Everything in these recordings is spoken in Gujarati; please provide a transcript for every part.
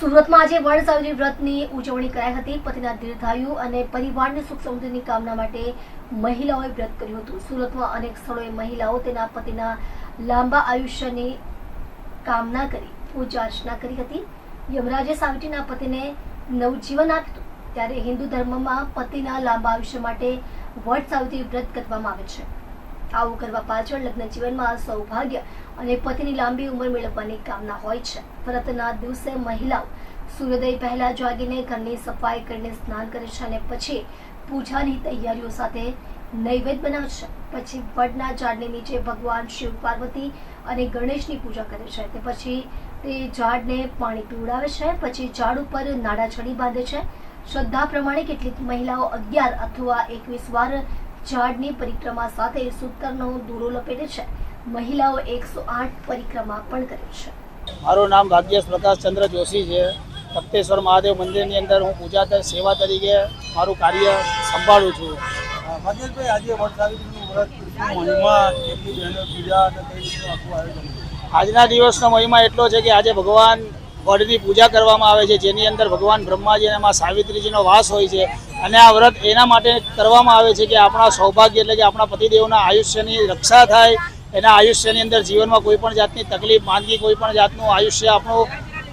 સુરતમાં આજે વડ સાવજી વ્રતની ઉજવણી કરાઈ હતી. પતિના દીર્ઘાયુ અને પરિવારની સુખ સમૃદ્ધિની કામના માટે મહિલાઓએ વ્રત કર્યું હતું. સુરતમાં અનેક સ્થળોએ મહિલાઓ તેના પતિના લાંબા આયુષ્યની કામના કરી, પૂજા અર્ચના કરી હતી. યમરાજે સાવજીના પતિને નવજીવન આપ્યું ત્યારે હિન્દુ ધર્મમાં પતિના લાંબા આયુષ્ય માટે વડ સાવજી વ્રત કરવામાં આવે છે. આવું કરવા પાછળ લગ્ન જીવનમાં સૌભાગ્ય અને પતિની લાંબી ઉંમર મેળવવાની કામના હોય છે. વ્રતના દિવસે મહિલાઓ સૂર્યોદય પહેલા જાગીને ઘરની સફાઈ કરીને સ્નાન કરે છે અને પછી પૂજાની તૈયારીઓ સાથે નૈવેદ્ય બનાવે છે પછી વડના ઝાડની નીચે ભગવાન શિવ, પાર્વતી અને ગણેશની પૂજા કરે છે. તે પછી તે ઝાડને પાણી પીવડાવે છે. પછી ઝાડ ઉપર નાડા છડી બાંધે છે. શ્રદ્ધા પ્રમાણે કેટલીક મહિલાઓ અગિયાર અથવા એકવીસ વાર ઝાડની પરિક્રમા સાથે સૂતરનો દૂરો લપેટે છે. મહિલાઓ એકસો આઠ પરિક્રમા પણ કરે છે. મારું નામ ભાગ્યેશ પ્રકાશ ચંદ્ર જોશી છે. તપ્તેશ્વર મહાદેવ મંદિરની અંદર હું પૂજા સેવા તરીકે મારું કાર્ય સંભાળું છું. ભાગ્યેશભાઈ આજે વટ સાવિત્રીનું વ્રત મહિમા કેટલી બહેનો પૂજા અને કઈ રીતનું આખું આયોજન આજના દિવસનો મહિમા એટલો છે કે આજે ભગવાન વડની પૂજા કરવામાં આવે છે, જેની અંદર ભગવાન બ્રહ્માજી અને મા સાવિત્રીજીનો વાસ હોય છે. અને આ વ્રત એના માટે કરવામાં આવે છે કે આપણા સૌભાગ્ય એટલે કે આપણા પતિદેવના આયુષ્યની રક્ષા થાય. એના આયુષ્યની અંદર જીવનમાં કોઈ પણ જાતની તકલીફ, માંદગી, કોઈ પણ જાતનું આયુષ્ય આપણું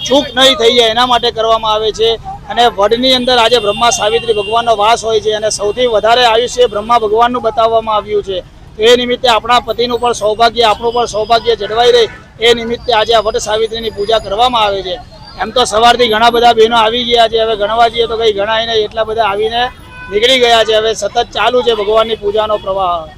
ચૂક નહીં થઈ જાય એના માટે કરવામાં આવે છે. અને વડની અંદર આજે બ્રહ્મા સાવિત્રી ભગવાનનો વાસ હોય છે અને સૌથી વધારે આયુષ્ય બ્રહ્મા ભગવાનનું બતાવવામાં આવ્યું છે. એ નિમિત્તે આપણા પતિનું પણ સૌભાગ્ય, આપણું પણ સૌભાગ્ય જળવાઈ રહે. એ નિમિત્તે આજે આ વટ સાવિત્રીની પૂજા કરવામાં આવે છે. એમ તો સવારથી ઘણા બધા બહેનો આવી ગયા છે. હવે ગણવા જઈએ તો કંઈ ગણાય નહીં. એટલા બધા આવીને નીકળી ગયા છે. હવે સતત ચાલુ છે ભગવાનની પૂજાનો પ્રવાહ.